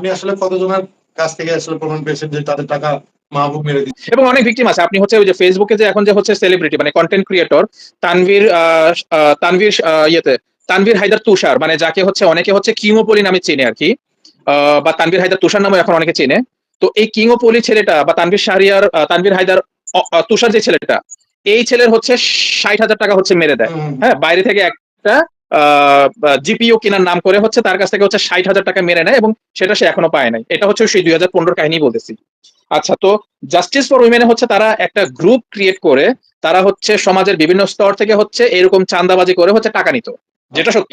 আপনি আসলে কতজনের কাছ থেকে আসলে প্রমাণ পেয়েছেন যে তাদের টাকা মাহবুব মেরে দিচ্ছে এবং অনেক ভিকটিম আছে। আপনি হচ্ছে ওই যে ফেসবুকে যে এখন যে হচ্ছে সেলিব্রিটি মানে কন্টেন্ট ক্রিয়েটর তানভীর তানভীর ইয়েতে তানভীর হায়দার তুষার মানে যাকে হচ্ছে অনেকে হচ্ছে কিংওপলি নামে চেনে আর কি বা তানভীর হায়দার তুষার নামে এখন অনেকে চেনে। তো এই কিংওপলি ছেলেটা বা তানভীর শাহরিয়ার তানভীর হায়দার তুষার যে ছেলেটা এই ছেলের হচ্ছে ষাট হাজার টাকা হচ্ছে মেরে দেয়। হ্যাঁ বাইরে থেকে একটা জিপিও কেনার নাম করে হচ্ছে তার কাছ থেকে হচ্ছে ষাট হাজার টাকা মেরে নেয় এবং সেটা সে এখনও পায় নাই। এটা হচ্ছে সেই দুই হাজার পনেরো কাহিনী বলতেছি। আচ্ছা তো জাস্টিস ফর উইমেনে হচ্ছে তারা একটা গ্রুপ ক্রিয়েট করে, তারা হচ্ছে সমাজের বিভিন্ন স্তর থেকে হচ্ছে এরকম চান্দাবাজি করে হচ্ছে টাকা নিত, যেটা সত্য।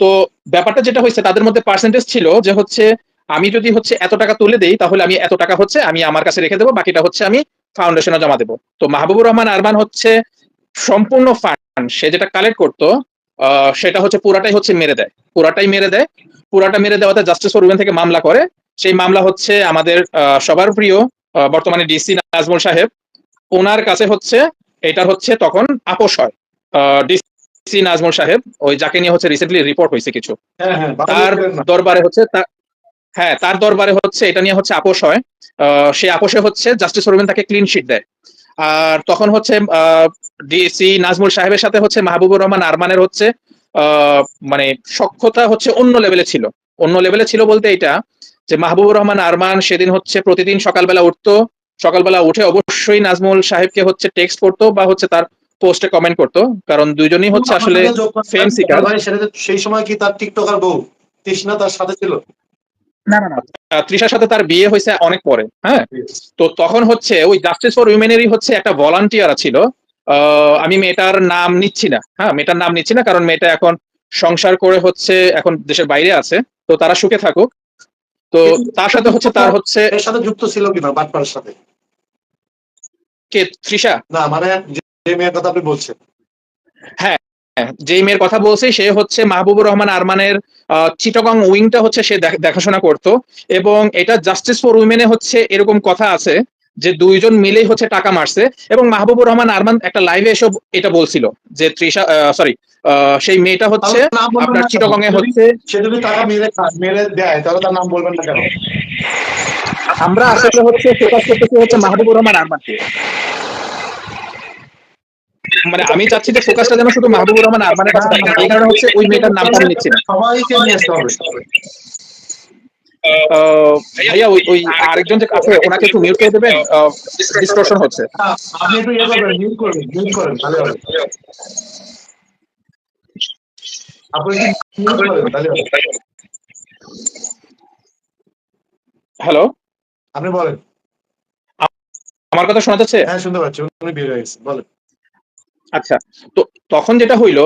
তো ব্যাপারটা যেটা হয়েছে, তাদের মধ্যে পার্সেন্টেজ ছিল যে হচ্ছে আমি যদি হচ্ছে এত টাকা তুলে দেই, তাহলে আমি এত টাকা হচ্ছে আমি আমার কাছে রেখে দেবো, বাকিটা হচ্ছে আমি ফাউন্ডেশনে জমা দেবো। তো মাহবুবুর রহমান আরমান হচ্ছে সম্পূর্ণ ফান্ড সে যেটা কালেক্ট করতো সেটা হচ্ছে পুরাটাই হচ্ছে মেরে দেয়। পুরাটাই মেরে দেয়। পুরাটা মেরে দেওয়াতে জাস্টিস ফর উইমেন থেকে মামলা করে। সেই মামলা হচ্ছে আমাদের সবার প্রিয় বর্তমানে ডিসি নাজমুল সাহেব। ওনার কাছে হচ্ছে এটার হচ্ছে তখন আপোষ হয় ডিসি নাজমুল সাহেব ওই যাকে নিয়ে হচ্ছে রিসেন্টলি রিপোর্ট হয়েছে কিছু। হ্যাঁ হ্যাঁ তার দরবারে হচ্ছে হ্যাঁ তার দরবারে হচ্ছে এটা নিয়ে হচ্ছে আপোষ হয়। আহ, সেই আপোষে হচ্ছে জাস্টিস রবিন তাকে ক্লিন শিট দেয়। আর তখন হচ্ছে ডিসি নাজমুল সাহেবের সাথে হচ্ছে মাহবুবুর রহমান আরমানের হচ্ছে মানে সক্ষতা হচ্ছে অন্য লেভেলে ছিল। অন্য লেভেলে ছিল বলতে এটা যে মাহবুবুর রহমান আরমান সেদিন হচ্ছে প্রতিদিন সকালবেলা উঠতো সকালবেলা উঠে অবশ্যই নাজমুল সাহেবকে হচ্ছে টেক্সট করতো বা হচ্ছে তার পোস্টে কমেন্ট করতো। কারণ দুইজনই হচ্ছে আসলে সেই সময় কি তার টিকটকার বউ? তৃষ্ণা তার সাথে ছিল? না না তৃষার সাথে তার বিয়ে হয়েছে অনেক পরে হ্যাঁ? তো তখন হচ্ছে ওই জাস্টিস ফর উইমেনেরই হচ্ছে একটা ভলান্টিয়ার ছিল। আমি মেয়েটার নাম নিচ্ছি না হ্যাঁ? মেয়েটার নাম নিচ্ছি না কারণ মেয়েটা এখন সংসার করে হচ্ছে এখন দেশের বাইরে আছে তো তারা সুখে থাকুক। তো তার সাথে হচ্ছে তার হচ্ছে এর সাথে যুক্ত ছিল কিনা বাটপাড়ের সাথে? কে? তৃষা। না মানে যে মেয়ের কথা আপনি বলছেন। হ্যাঁ, যেই মেয়ের কথা বলছি সে হচ্ছে মাহবুবুর রহমান আরমানের আহ, চিটাগং উইংটা হচ্ছে সে দেখাশোনা করত এবং এটা জাস্টিস ফর উইমেনে হচ্ছে এরকম কথা আছে যে দুইজন মিলেই হচ্ছে টাকা মারছে এবং মাহবুবুর রহমান আরমান একটা লাইভে এসব এটা বলছিল যে ত্রিশা সরি সেই মেয়েটা হচ্ছে আপনার না কেন? চিটাগং এ হচ্ছে সে যদি টাকা মেরে মেরে দেয় তাহলে তার নাম বলবেন না কেন আমরা আসলে হচ্ছে ফোকাস করতেছি হচ্ছে মাহবুবুর রহমান আরমানকে মানে আমি চাচ্ছি যে ফোকাসটা যেন শুধু মাহবুবুর রহমান আরমানের কাছে থাকে। এই কারণে হচ্ছে ওই মেয়েটার নামটা আমি নিচ্ছি না। সবাইকে নিয়ে আসতে হবে। ভাইয়া ওই ওই আরেকজন যে আছে ওনাকে একটু মিউট করে দেবেন। ডিস্টর্শন হচ্ছে। হ্যাঁ, আপনি একটু ইয়ে করবেন মিউট করবেন মিউট করেন তাহলে হবে। আপনি মিউট করেন তাহলে হবে। হ্যালো আপনি বলেন। আমার কথা শোনা যাচ্ছে? হ্যাঁ শুনতে পাচ্ছি উনি বের হয়ে গেছে বলেন। আচ্ছা তো তখন যেটা হইল,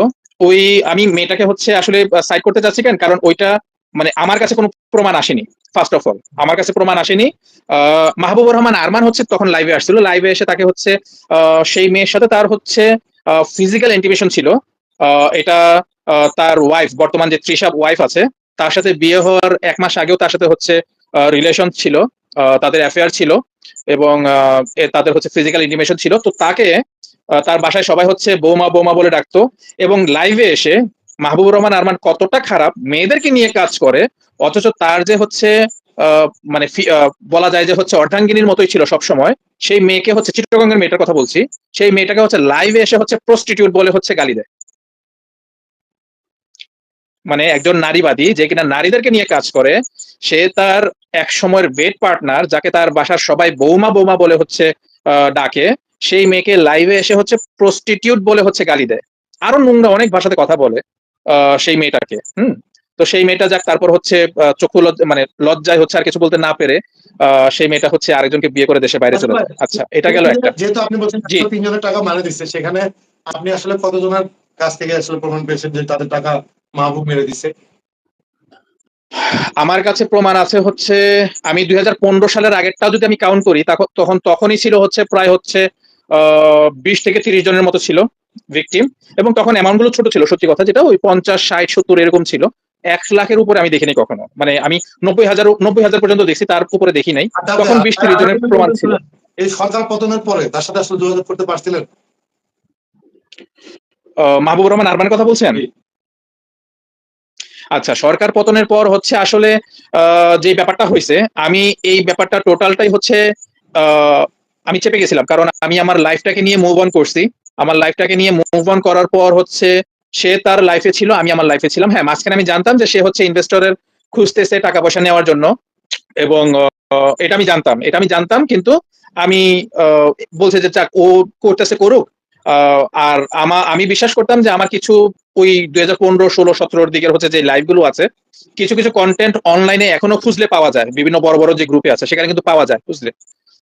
ওই আমি মেয়েটাকে হচ্ছে আসলে সাইড করতে চাচ্ছি কেন? কারণ ওইটা মানে আমার কাছে কোনো প্রমাণ আসেনি ফার্স্ট অফ অল আমার কাছে প্রমাণ আসেনি। মাহবুবুর রহমান আরমান হচ্ছে তখন লাইভে আসছিল। লাইভে এসে তাকে হচ্ছে সেই মেয়ের সাথে তার হচ্ছে ফিজিক্যাল ইন্টিমেশন ছিল। এটা তার ওয়াইফ বর্তমান যে ত্রিশা ওয়াইফ আছে, তার সাথে বিয়ে হওয়ার এক মাস আগেও তার সাথে হচ্ছে রিলেশন ছিল। তাদের অ্যাফেয়ার ছিল এবং তাদের হচ্ছে ফিজিক্যাল ইন্টিমেশন ছিল। তো তাকে তার বাসায় সবাই হচ্ছে বৌমা বৌমা বলে ডাকতো। এবং লাইভে এসে মাহবুবুর রহমান, আরমান কতটা খারাপ, মেয়েদেরকে নিয়ে কাজ করে, অথচ তার যে হচ্ছে মানে বলা যায় যে হচ্ছে অর্ধাঙ্গিনীর মতোই ছিল সব সময় সেই মেয়েকে হচ্ছে, চিত্রগঙ্গের মেয়েটার কথা বলছি, সেই মেয়েটাকে হচ্ছে লাইভে এসে হচ্ছে প্রস্টিটিউট বলে হচ্ছে গালি দেয়। মানে একজন নারীবাদী, যে কিনা নারীদেরকে নিয়ে কাজ করে, সে তার এক সময়ের বেড পার্টনার যাকে তার বাসার সবাই বৌমা বৌমা বলে হচ্ছে ডাকে সেই মেয়েকে লাইভে এসে হচ্ছে প্রস্টিটিউট বলে হচ্ছে গালি দেয়। আরও নোংরা অনেক ভাষাতে কথা বলে সেই মেয়েটাকে হুম? তো সেই মেয়েটা যাক তারপর হচ্ছে চক্ষু মানে লজ্জায় হচ্ছে আর কিছু বলতে না পেরে সেই মেয়েটা হচ্ছে আরেকজনকে বিয়ে করে দেশে বাইরে চলে যায়। আচ্ছা এটা গেল একটা। যেহেতু আপনি বলছেন তিনজনের টাকা মারা দিচ্ছে সেখানে আপনি আসলে কতজনের কাছ থেকে আসলে প্রমাণ পেয়েছেন যে তাদের টাকা মাহবুব মেরে দিচ্ছে? আমার কাছে প্রমাণ আছে হচ্ছে আমি দুই হাজার পনেরো সালের আগেরটা যদি আমি কাউন্ট করি তখন তখন তখনই ছিল হচ্ছে প্রায় হচ্ছে বিশ থেকে তিরিশ জনের মতো ছিল ভিকটিম এবং তখন অ্যামাউন্টগুলো ছোট ছিল সত্যি কথা যেটা ওই পঞ্চাশ ষাট সত্তর এরকম ছিল। এক লাখের উপরে আমি দেখিনি কখনো। মানে আমি নব্বই হাজার নব্বই হাজার পর্যন্ত দেখছি তার উপরে দেখি নাই। তখন বিশ তিরিশ জনের প্রমাণ ছিল। এই সরকার পতনের পরে তার সাথে আসলে যোগাযোগ করতে পারছিলেন? আহ, মাহবুবুর রহমান আরমানের কথা বলছেন। আচ্ছা সরকার পতনের পর হচ্ছে আসলে আহ, যে ব্যাপারটা হয়েছে আমি এই ব্যাপারটা টোটালটাই হচ্ছে আহ, আমি চেপে গেছিলাম, কারণ আমি আমার লাইফটাকে নিয়ে মুভ অন করছি। আমার লাইফটাকে নিয়ে মুভ অন করার পর হচ্ছে সে তার লাইফে ছিল, আমি আমার লাইফে ছিলাম। হ্যাঁ মাঝখানে আমি জানতাম যে সে হচ্ছে ইনভেস্টরের খুঁজতেছে টাকা পয়সা নেওয়ার জন্য এবং এটা আমি জানতাম। এটা আমি জানতাম, কিন্তু আমি বলছে যে যাক, ও করতেছে করুক। আর আমা, আমি বিশ্বাস করতাম যে আমার কিছু ওই দুই হাজার পনেরো, ষোলো, সতেরোর দিকের হচ্ছে যে লাইভগুলো আছে, কিছু কিছু কন্টেন্ট অনলাইনে এখনও খুঁজলে পাওয়া যায়। বিভিন্ন বড় বড় যে গ্রুপে আছে, সেখানে কিন্তু পাওয়া যায়, বুঝলে?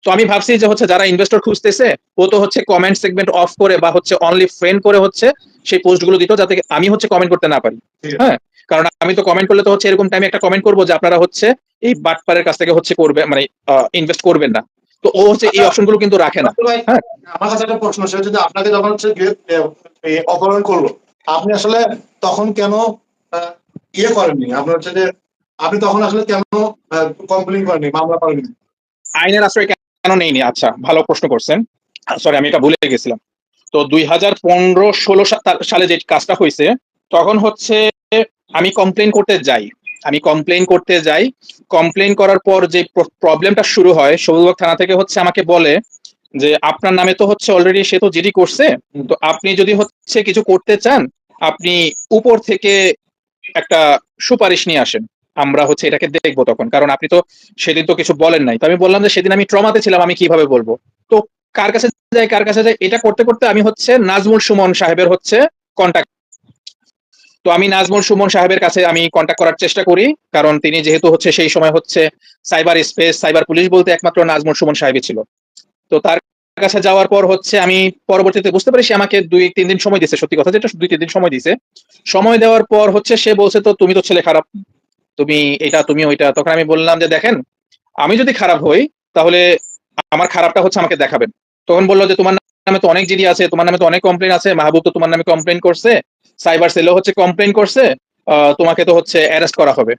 তো আমি ভাবছি যে হচ্ছে যারা ইনভেস্টর খুঁজতেছে ও তো হচ্ছে কমেন্ট সেগমেন্ট অফ করে বা হচ্ছে অনলি ফ্রেন্ড করে হচ্ছে সেই পোস্টগুলো দিত যাতে আমি হচ্ছে কমেন্ট করতে না পারি। হ্যাঁ? কারণ আমি তো কমেন্ট করলে তো হচ্ছে এরকম টাইমে একটা কমেন্ট করব যে আপনারা হচ্ছে এই বাটপারের কাছ থেকে হচ্ছে করবে মানে ইনভেস্ট করবেন না। তো ও হচ্ছে এই অপশনগুলো কিন্তু রাখে না। হ্যাঁ। আমার কাছে একটা প্রশ্ন সেটা যদি আপনাকে যখন হচ্ছে অপহরণ করল আপনি আসলে তখন কেন ইয়ে করেননি? আপনার হচ্ছে যে আপনি তখন আসলে কেন কমপ্লেন করেননি মামলা করেননি? আইনের আশ্রয় কেন নেইনি? আচ্ছা ভালো প্রশ্ন করছেন। সরি আমি এটা ভুলে গেছিলাম। তো দুই হাজার পনেরো, ষোলো সালে যে কাজটা হয়েছে, তখন হচ্ছে আমি কমপ্লেন করতে যাই। আমি কমপ্লেন করতে যাই। কমপ্লেন করার পর যে প্রবলেমটা শুরু হয়, সবুজবাগ থানা থেকে হচ্ছে আমাকে বলে যে, আপনার নামে তো হচ্ছে অলরেডি সে তো জিডি করছে। তো আপনি যদি হচ্ছে কিছু করতে চান, আপনি উপর থেকে একটা সুপারিশ নিয়ে আসেন। আমরা হচ্ছে এটাকে দেখব তখন। কারণ আপনি তো সেদিন তো কিছু বলেন নাই। তো আমি বললাম যে সেদিন আমি ট্রমাতে ছিলাম, আমি কীভাবে বলব? তো কার কাছে যাই, কার কাছে যাই, এটা করতে করতে আমি হচ্ছে নাজমুল সুমন সাহেবের হচ্ছে কন্ট্যাক্ট তো আমি নাজমুল সুমন সাহেবের কাছে আমি কন্ট্যাক্ট করার চেষ্টা করি, কারণ তিনি যেহেতু হচ্ছে সেই সময় হচ্ছে সাইবার স্পেস সাইবার পুলিশ বলতে একমাত্র নাজমুল সুমন সাহেবই ছিল। তো তার কাছে যাওয়ার পর হচ্ছে আমি পরবর্তীতে বুঝতে পারি সে আমাকে দুই, তিন দিন সময় দিছে সত্যি কথা যেটা দুই, তিন দিন সময় দিছে সময় দেওয়ার পর হচ্ছে সে বলছে, তো তুমি তো ছেলে খারাপ তুমি এটা তুমি ওইটা তখন আমি বললাম যে দেখেন আমি যদি খারাপ হই তাহলে আমার খারাপটা হচ্ছে আমাকে দেখাবেন। তখন বলল যে তোমার নামে তো অনেক জিডি আছে তোমার নামে তো অনেক কমপ্লেন আছে মাহবুব তো তোমার নামে কমপ্লেন করছে সাইবার সেলও হচ্ছে কমপ্লেন করছে তোমাকে তো হচ্ছে অ্যারেস্ট করা হবে।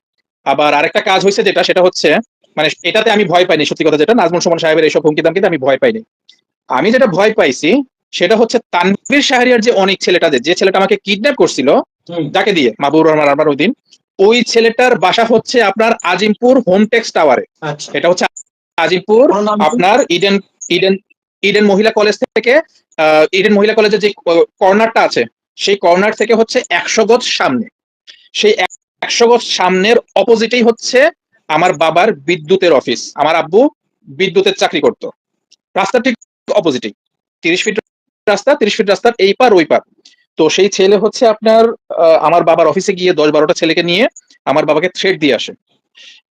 আবার আরেকটা কাজ হয়েছে যেটা সেটা হচ্ছে মানে এটাতে আমি ভয় পাইনি সত্যি কথা যেটা নাজমুল সুমন সাহেবের এইসব হুমকি দামকিতে আমি ভয় পাইনি। আমি যেটা ভয় পাইছি সেটা হচ্ছে তানভীর শাহরিয়ার যে অনেক ছেলেটা যে- ছেলেটা আমাকে কিডন্যাপ করছিল যাকে দিয়ে মাহবুব রহমান আরবার ওই দিন ওই ছেলেটার বাসা হচ্ছে আপনার আজিমপুর হোমটেক্স টাওয়ারে। আচ্ছা। এটা হচ্ছে আজিমপুর আপনার Eden Eden Eden Mohila college থেকে ইডেন মহিলা কলেজের যে কর্নারটা আছে সেই কর্নার থেকে হচ্ছে একশো গজ সামনে। সেই একশো গজ সামনের অপোজিটেই হচ্ছে আমার বাবার বিদ্যুতের অফিস। আমার আব্বু বিদ্যুতের চাকরি করতো। রাস্তা ঠিক অপোজিটেই। তিরিশ ফিট রাস্তা তিরিশ ফিট রাস্তার এই পার ওই পার। তো সেই ছেলে হচ্ছে আপনার আমার বাবার অফিসে গিয়ে দশ বারোটা ছেলেকে নিয়ে আমার বাবাকে থ্রেড দিয়ে আসে।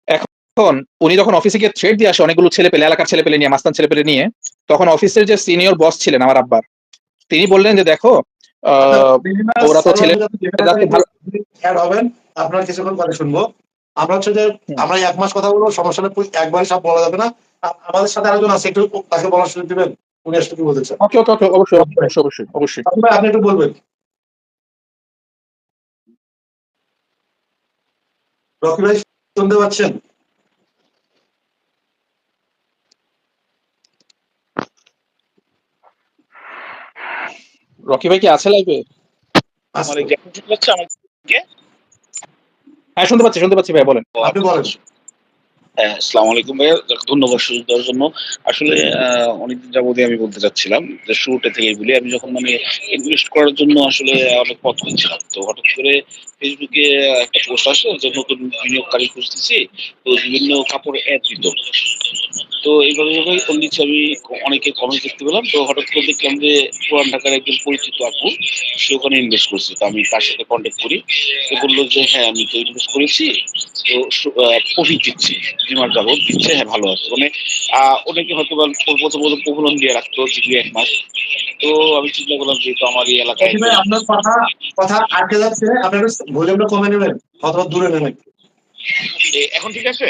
এখন উনি যখন অফিসে গিয়ে থ্রেড দিয়ে আসে অনেকগুলো ছেলে পেলে এলাকার ছেলে পেলে নিয়ে মাস্তান ছেলে পেলে নিয়ে তখন অফিসের যে সিনিয়র বস ছিলেন আমার আব্বার তিনি বললেন যে দেখো ওরা তো ছেলে- আপনার কিছুক্ষণ পরে শুনব। আমরা হচ্ছে যে আমরা এক মাস কথা বলব সমস্যা নেই একবারই সব বলা যাবে না। আমাদের সাথে আরেকজন আছে একটু তাকে বলার সুযোগ দিবেন উনি আসলে কি বলতে চান? ওকে ওকে অবশ্যই অবশ্যই অবশ্যই আপনি একটু বলবেন। রকি ভাই শুনতে পাচ্ছেন? রকি ভাই কি আছে লাইভে আমার হ্যাঁ শুনতে পাচ্ছি শুনতে পাচ্ছি ভাই বলেন। আপনি বলেন। আসসালামু আলাইকুম ভাইয়া। ধন্যবাদ সুযোগ দেওয়ার জন্য। আসলে অনেকদিন যাবতীয় আমি বলতে চাচ্ছিলাম, যে শুরুটা থেকে বলি, আমি যখন মানে ইনভেস্ট করার জন্য আসলে অনেক পথ খুঁজছিলাম। তো হঠাৎ করে ফেসবুকে একটা পোস্ট আসলো যে নতুন বিনিয়োগকারী খুঁজতেছি, তো বিভিন্ন কাপড় অ্যাড দিত। তো এইভাবে যখন ফোন দিচ্ছি আমি অনেকে কমেন্ট দেখতে পেলাম। তো হঠাৎ করে দেখলাম যে পুরান ঢাকার একজন পরিচিত আপু, সে ওখানে ইনভেস্ট করছে। তো আমি তার সাথে কন্ট্যাক্ট করি। সে বলল যে হ্যাঁ আমি তো ইনভেস্ট করেছি। তো প্রফিট দিচ্ছি। ডিমার যাব দিচ্ছে হ্যাঁ ভালো আছে। মানে আহ, অনেকে হয়তো বা প্রথম প্রথম প্রবলন দিয়ে রাখতো দুই এক মাস। তো আমি চিন্তা করলাম যেহেতু আমার এই এলাকায় আপনার কথা কথা আটকে যাচ্ছে আপনি একটু ভলিউমটা কমে নেবেন অথবা দূরে নেবেন এখন ঠিক আছে?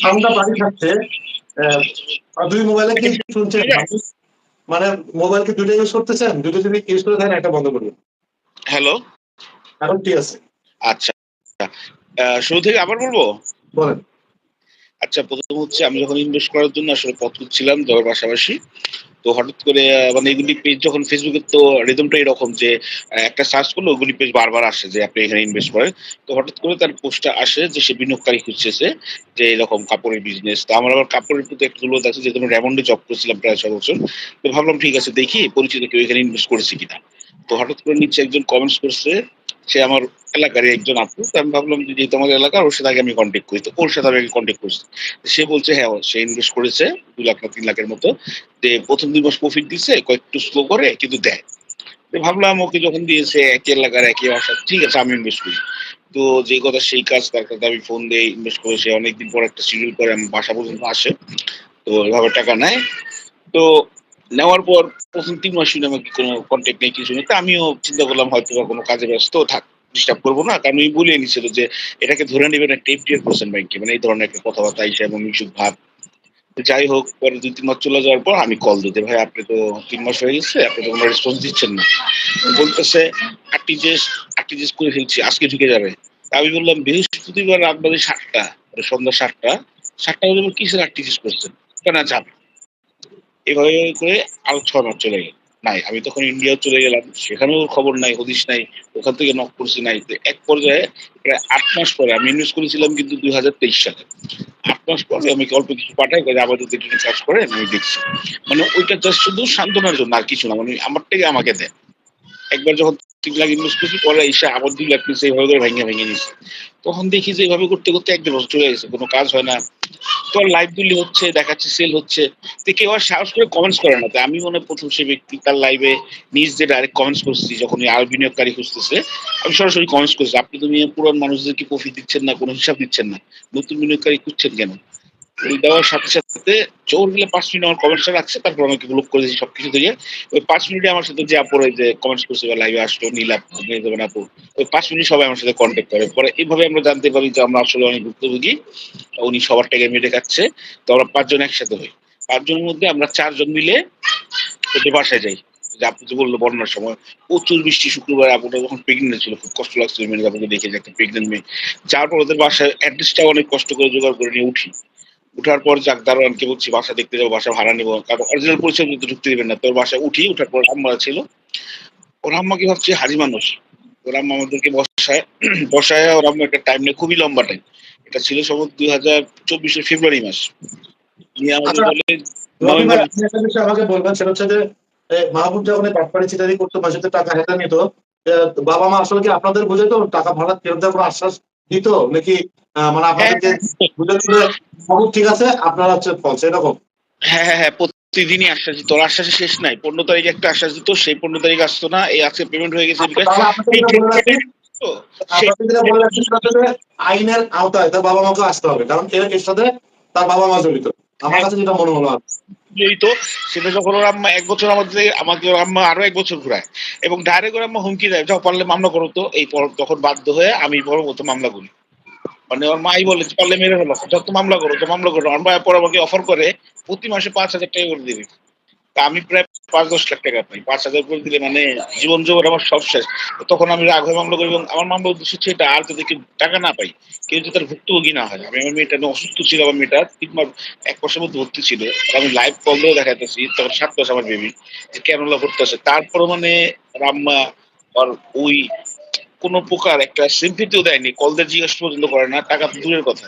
সাউন্ডটা বাড়ি থাকছে দুই মোবাইলে কি শুনছেন? মানে মোবাইল কি দুটো ইউজ করতেছেন? দুটো যদি ইউজ করে থাকেন একটা বন্ধ করবেন হ্যালো? এখন ঠিক আছে। আচ্ছা। শুরু থেকে আবার বলব? বলেন। আচ্ছা প্রথম হচ্ছে আমি যখন ইনভেস্ট করার জন্য আসলে পথ খুঁজছিলাম ধর পাশাপাশি, তো হঠাৎ করে মানে এগুলি পেজ যখন ফেসবুকে তো রিদমটা এরকম যে একটা সার্চ করলে ওগুলি পেজ বারবার আসে যে আপনি এখানে ইনভেস্ট করেন। তো হঠাৎ করে তার পোস্টটা আসে যে সে বিনিয়োগকারী খুঁজছে যে এরকম কাপড়ের বিজনেস তো আমার আবার কাপড়ের প্রতি একটু দুর্বলতা আছে, যেহেতু আমি র্যামন্ডে জব করছিলাম প্রায় ছয় বছর। তো ভাবলাম, ঠিক আছে, দেখি পরিচিত কেউ এখানে ইনভেস্ট করেছে কিনা? তো হঠাৎ করে নিচে একজন কমেন্টস করছে সে আমার এলাকারই একজন আপু, তো আমি ভাবলাম যে যেহেতু আমাদের এলাকা ওর সাথে আগে আমি কন্ট্যাক্ট করি। তো ওর সাথে আমি কন্ট্যাক্ট করছি। সে বলছে হ্যাঁ সে ইনভেস্ট করেছে দু লাখ না তিন লাখের মতো। যে প্রথম দুই মাস প্রফিট দিচ্ছে কয়েকটু স্লো করে, কিন্তু দেয়। ভাবলাম ওকে যখন দিয়েছে, একই এলাকার, একই বাসা ঠিক আছে, আমি ইনভেস্ট করি। তো যে কথা সেই কাজ, তার কাছে আমি ফোন দিয়ে ইনভেস্ট করে, সে অনেকদিন পর একটা শিডিউল করে, আমার বাসা পর্যন্ত আসে। তো এভাবে টাকা নেয়। তো নেওয়ার পর প্রথম তিন মাস শুনে আমাকে কোনো কন্ট্যাক্ট নেই, কিছু নেই। তা আমিও চিন্তা করলাম হয়তো বা কোনো কাজে ব্যস্ত, থাক ডিস্টার্ব করব না। কারণ ওই বলে নিছিল যে, এটাকে ধরে নেবেন একটা এফডিআর পার্সেন্ট ব্যাংকে মানে এই ধরনের একটা কথাবার্তা আইসা এবং মিশুক ভাব। যাই হোক, পরে দুই, তিন মাস চলে যাওয়ার পর আমি কল দিতে, ভাই, আপনি তো তিন মাস হয়ে গেছে, আপনি তো কোনো রেসপন্স দিচ্ছেন না। বলতেছে আর্টিজেস আর্টিজেস করে ফেলছি, আজকে ঢুকে যাবে। আমি বললাম, বৃহস্পতিবার রাত বাজে সাতটা মানে সন্ধ্যা সাতটা সাতটা বাজে কিসের আর্টিজেস করছেন? কেন যাব এভাবে করে আরও ছয় মাস চলে গেল। নাই, আমি তখন ইন্ডিয়া চলে গেলাম, সেখানেও খবর নাই হদিস নাই, ওখান থেকে নক করছি নাই। এক পর্যায়ে প্রায় আট মাস পরে, আমি ইনভেস্ট করেছিলাম কিন্তু দুই হাজার তেইশ সালে। আট মাস পরে আমি অল্প কিছু পাঠাই করে আবার যদি কাজ করে আমি দেখছি। মানে ওইটা জাস্ট শুধু সান্ত্বনার জন্য, আর কিছু না মানে আমার থেকে আমাকে দেয় একবার যখন লাখ পরে এসে আবার দুই লাখ এইভাবে করে ভেঙে ভেঙে নিচ্ছে তখন দেখি যে এইভাবে করতে করতে বছর চলে গেছে, কোনো কাজ হয় না। তো লাইভ হচ্ছে, দেখাচ্ছে সেল হচ্ছে। তো কেউ আর সাহস করে কমেন্টস করে না। আমি মনে প্রথম সে ব্যক্তি, তার লাইভে নিজ যে ডাইরেক্ট কমেন্টস করছি যখন আর বিনিয়োগকারী খুঁজতেছে, আমি সরাসরি কমেন্টস করছি। আপনি তো মেয়ে, পুরান মানুষদেরকে প্রফিট দিচ্ছেন না, কোনো হিসাব দিচ্ছেন না? নতুন বিনিয়োগকারী খুঁজছেন কেন? ওই দেওয়ার সাথে সাথে চোর পাঁচ মিনিট আমার কমেন্টসটা রাখছে, তারপর আমাকে ব্লক করে দিয়েছি সবকিছু দিয়ে ওই পাঁচ মিনিটে আমার সাথে যে আপুর ওই যে কমেন্টস করছে, বা লাইভে আসলো নীলাপ যাবেন আপু ওই পাঁচ মিনিট সবাই আমার সাথে কন্ট্যাক্ট করে। পরে এইভাবে আমরা জানতে পারি যে আমরা আসলে অনেক ভুক্তভোগী, উনি সবার টাকা মেরে খাচ্ছে, তো আমরা পাঁচজন একসাথে হই। পাঁচজনের মধ্যে আমরা চারজন মিলে ওদের বাসায় যাই। যে আপনি যে বলল বন্যার সময়, প্রচুর বৃষ্টি শুক্রবার, আপুটা যখন প্রেগনেন্ট ছিল, খুব কষ্ট লাগছিল মেয়ে দেখে যে একটা প্রেগনেন্ট মেয়ে। যাওয়ার পর ওদের বাসায় অ্যাড্রেসটা অনেক কষ্ট করে জোগাড় করে নিয়ে উঠি। উঠার পর যাক দারোয়ানকে বলছি বাসা দেখতে যাব বাসা ভাড়া নেব। কারণ অরিজিনাল পরিচয় কিন্তু ঢুকতে দেবেন না। তোর বাসায় উঠি উঠার পর আম্মা ছিল। ওর আম্মাকে ভাবছি? হাজি মানুষ। ওর আম্মা আমাদেরকে বসায় বসায় ওর আম্মা একটা টাইম নেই খুবই লম্বা টাইম এটা ছিল সম্ভবত দুই হাজার চব্বিশের ফেব্রুয়ারি মাস। নিয়ে আমাদের আচ্ছা। বলে আমাকে বলবেন সেটা হচ্ছে যে মাহবুব যখন এই বাটপাড়ি চিটারি করতো মাঝে টাকা হেঁটে নিত বাবা মা আসলে কি আপনাদের বুঝে তো টাকা ভাড়া ফেরত দেওয়ার আশ্বাস দিত? নাকি মানে আপনাদেরকে বুঝে দিলে মাহবুব ঠিক আছে আপনারা হচ্ছে ফলস এরকম। হ্যাঁ হ্যাঁ হ্যাঁ প্রতিদিনই আশ্বাস দিত ওর আশ্বাসে শেষ নাই। পনেরো তারিখে একটা আশ্বাস দিত সেই পনেরো তারিখ আসতো না। এই আজকে পেমেন্ট হয়ে গেছে আইনের আওতায় তার বাবা মাকে আসতে হবে কারণ এর সাথে তার বাবা মা জড়িত। আমার কাছে যেটা মনে হলো জড়িত সেটা যখন ওর আম্মা এক বছর আমাদের আমাকে ওর আম্মা আরও এক বছর ঘুরায়। এবং ডাইরেক্ট ওর আম্মা হুমকি দেয় যখন পারলে মামলা করো তো। এই পর তখন বাধ্য হয়ে আমি বড় মতো মামলা করি। মানে ওর মাই বলে যে, পারলে মেরে ফেলো। যত মামলা করো তো মামলা করো আমার পর আমাকে অফার করে প্রতি মাসে পাঁচ হাজার টাকা করে দিবে। তা আমি প্রায় পাঁচ দশ লাখ টাকা পাই। পাঁচ হাজার করে দিলে মানে জীবন জগৎ আমার সব শেষ। তখন আমি রাগ হয়ে মামলা করি এবং আমার মামলা উদ্দেশ্য হচ্ছে এটা, আর যদি টাকা না পাই কেউ যদি তার ভুক্তভোগী না হয়, আমি আমার মেয়েটা অসুস্থ ছিল, আমার মেয়েটা তিন মাস, এক বছর মধ্যে ভর্তি ছিল। আমি লাইভ কল দিয়েও দেখাইতেছি, তখন সাত মাস আমার বেবি যে কেন ওরা ভর্তি আছে তারপর মানে রাম্মা, আর ওই কোন প্রকার একটা সিম্পিতিও দেয়নি। কল দিয়ে জিজ্ঞেস পর্যন্ত করে না টাকা তো দূরের কথা।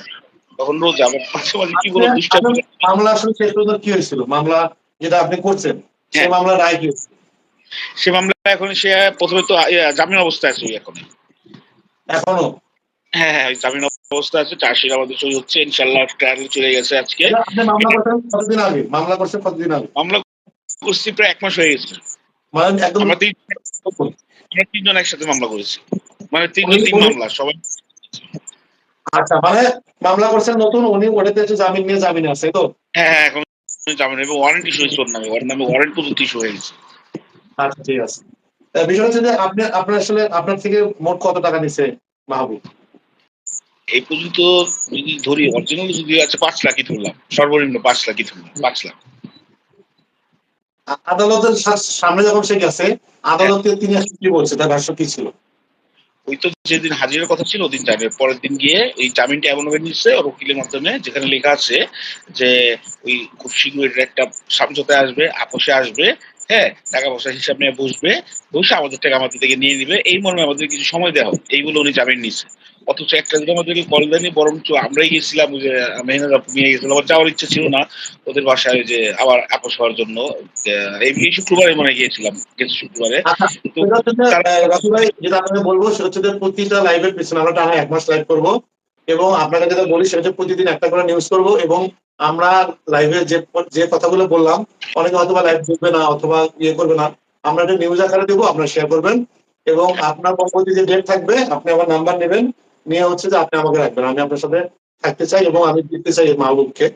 তখন রোজ আমার মাঝে মাঝে কি বলো মামলা আসলে শেষ পর্যন্ত কি হয়েছিল? মামলা যেটা আপনি করছেন সেই হ্যাঁ। মামলা রায় কি হয়েছিল? সে মামলা এখন সে প্রথমে তো জামিন অবস্থায় আছে এখন। এখনও? হ্যাঁ হ্যাঁ জামিন অবস্থা আছে চার্জশিট আমাদের সই হচ্ছে ইনশাল্লাহ ট্রায়াল চলে গেছে আজকে। মামলা করছেন কতদিন আগে? মামলা করছেন কতদিন আগে? মামলা করছি প্রায় এক মাস হয়ে গেছে। মানে একদম আমরা তিনজন একসাথে মামলা করেছি। মানে তিনজন তিন মামলা সবাই আচ্ছা মানে মামলা করছেন নতুন উনি ওটাতে জামিন নিয়ে জামিনে আছে তো? হ্যাঁ হ্যাঁ এখন জামিন এবং ওয়ারেন্ট ইস্যু হয়েছে ওর নামে ওর নামে ওয়ারেন্ট পর্যন্ত ইস্যু হয়ে গেছে। আচ্ছা ঠিক আছে। আহ, বিষয় হচ্ছে যে আপনি আপনার আসলে আপনার থেকে মোট কত টাকা নিছে মাহবুব? এই পর্যন্ত যদি ধরি অরিজিনাল যদি আছে পাঁচ লাখই ধরলাম সর্বনিম্ন পাঁচ লাখই ধরলাম পাঁচ লাখ। আদালতের সামনে যখন সে গেছে আদালতে তিনি কি বলছে? তার ভাষ্য কি ছিল? ওই তো যেদিন হাজিরের কথা ছিল ওদিন জামিনের পরের দিন গিয়ে এই জামিনটা এমন ভাবে নিচ্ছে ওর উকিলের মাধ্যমে যেখানে লেখা আছে যে ওই খুব শীঘ্রই একটা সমঝোতায় আসবে আপোষে আসবে হ্যাঁ টাকা পয়সা হিসাব নিয়ে বসবে বসে আমাদের টাকা আমাদের থেকে নিয়ে নিবে। এই মর্মে আমাদের কিছু সময় দেওয়া হোক। এইগুলো উনি জামিন নিচ্ছে অথচ একটা দিন আমাদেরকে কল দেয়নি বরঞ্চ আমরাই গেছিলাম যে মেহনাজ আপু নিয়ে গেছিল আমার যাওয়ার ইচ্ছে ছিল না। ওদের বাসায় যে আবার আপোষ হওয়ার জন্য এই শুক্রবারে মনে গিয়েছিলাম গেছে শুক্রবারে। আচ্ছা, তো তারা- যেটা আপনাকে বলব সেটা হচ্ছে প্রতিটা লাইভের পিছনে আমরা টানা এক মাস লাইভ করব। এবং আপনাকে যেটা বলি সেটা হচ্ছে প্রতিদিন একটা করে নিউজ করব এবং আমরা লাইভে যে যে কথাগুলো বললাম, অনেকে হয়তো লাইভ দেখবে না অথবা ইয়ে করবে না। আমরা একটা নিউজ আকারে দেবো আপনারা শেয়ার করবেন। এবং আপনার পরবর্তী যে ডেট থাকবে, আপনি আমার নাম্বার নেবেন। নিয়ে হচ্ছে যে আপনি আমাকে রাখবেন। আমি আপনার সাথে থাকতে চাই এবং আমি দিতে চাই মাহবুবকে।